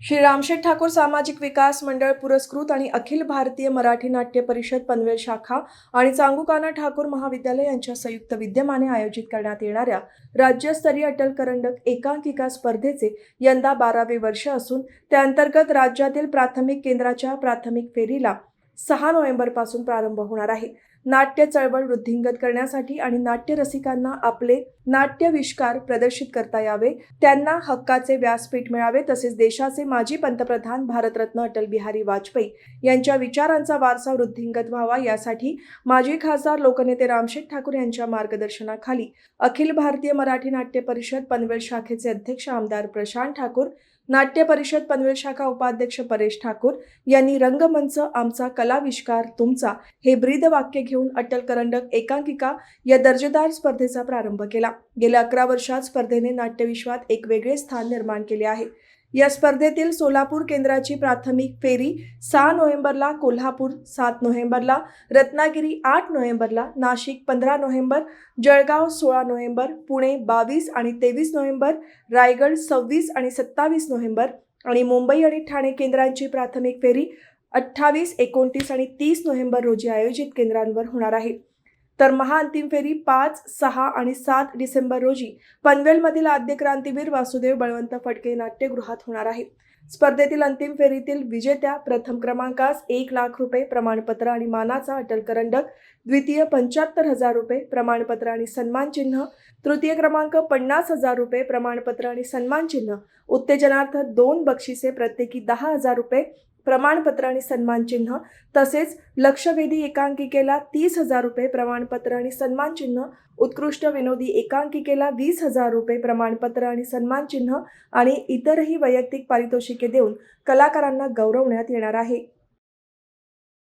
श्री रामशेठ ठाकूर सामाजिक विकास मंडळ पुरस्कृत आणि अखिल भारतीय मराठी नाट्य परिषद पनवेल शाखा आणि चांगुकाना ठाकूर महाविद्यालय यांच्या संयुक्त विद्यमाने आयोजित करण्यात येणाऱ्या राज्यस्तरीय अटल करंडक एकांकिका स्पर्धेचे यंदा बारावे वर्ष असून त्या अंतर्गत राज्यातील प्राथमिक केंद्राच्या प्राथमिक फेरीला सहा नोव्हेंबरपासून प्रारंभ होणार आहे. नाट्य चळवळ वृद्धिंगत करण्यासाठी आणि नाट्य रसिकांना आपले नाट्यविष्कार प्रदर्शित करता यावे. त्यांना हक्काचे व्यासपीठ मिळावे. तसेच देशाचे माजी पंतप्रधान भारतरत्न अटल बिहारी वाजपेयी यांच्या विचारांचा वारसा वृद्धिंगत व्हावा यासाठी माजी खासदार लोकनेते रामशेठ ठाकूर यांच्या मार्गदर्शनाखाली अखिल भारतीय मराठी नाट्य परिषद पनवेल शाखेचे अध्यक्ष आमदार प्रशांत ठाकूर नाट्य परिषद पनवेल शाखा उपाध्यक्ष परेश ठाकूर यांनी रंगमंच आमचा कलाविष्कार तुमचा हे ब्रीद वाक्य घेऊन अटल करंडक एकांकिका या दर्जेदार स्पर्धेचा प्रारंभ केला. गेल्या अकरा वर्षात स्पर्धेने नाट्यविश्वात एक वेगळे स्थान निर्माण केले आहे. या स्पर्धेतील सोलापूर केंद्राची प्राथमिक फेरी सहा नोव्हेंबरला कोल्हापूर सात नोव्हेंबरला रत्नागिरी आठ नोव्हेंबरला नाशिक पंधरा नोव्हेंबर जळगाव सोळा नोव्हेंबर पुणे बावीस आणि तेवीस नोव्हेंबर रायगड सव्वीस आणि सत्तावीस नोव्हेंबर आणि मुंबई आणि ठाणे केंद्रांची प्राथमिक फेरी अठ्ठावीस एकोणतीस आणि तीस नोव्हेंबर रोजी आयोजित केंद्रांवर होणार आहे. तर महाअंतिम फेरी पाच सहा आणि सात डिसेंबर रोजी पनवेलमधील आद्य क्रांतीवीर वासुदेव बळवंत फडके नाट्यगृहात होणार आहे. स्पर्धेतील अंतिम फेरीतील विजेत्या प्रथम क्रमांकास एक लाख रुपये प्रमाणपत्र आणि मानाचा अटल करंडक द्वितीय पंच्याहत्तर हजार रुपये प्रमाणपत्र आणि सन्मानचिन्ह तृतीय क्रमांक पन्नास हजार रुपये प्रमाणपत्र आणि सन्मानचिन्ह उत्तेजनार्थ दोन बक्षिसे प्रत्येकी दहा हजार रुपये प्रमाणपत्र आणि सन्मानचिन्ह तसेच लक्षवेधी एकांकिकेला तीस हजार रुपये प्रमाणपत्र आणि सन्मानचिन्ह उत्कृष्ट विनोदी एकांकिकेला वीस हजार रुपये प्रमाणपत्र आणि सन्मानचिन्ह आणि इतरही वैयक्तिक पारितोषिके देऊन कलाकारांना गौरवण्यात येणार आहे.